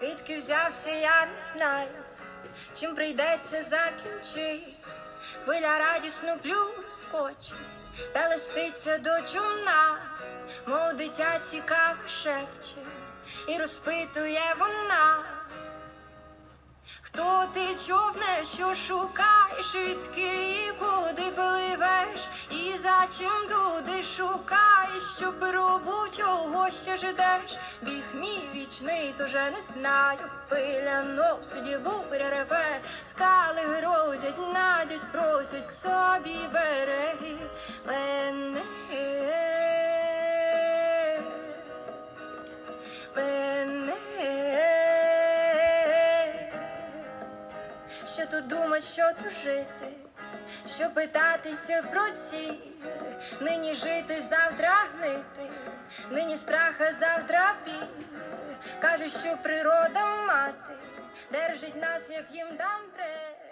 Звідки взявся, я не знаю, чим прийдеться закінчити. Хвиля радісно плюскоче, та листиться до чумна, мов дитя цікаво шепче, і розпитує вона, хто ти човне, що шукаєш, і куди пливеш, і за чим туди шукаєш, щоб робочого чого ще ждеш? Біг мій вічний, то же не знаю. Пиля носить, буря реве, скали грозять, надять, просять к собі береги. Мене що тут думать, що тут жити, що питатися про ці, нині жити, завтра гнити, нині страха, завтра пі. Кажуть, що природа мати, держить нас, як їм дам треба.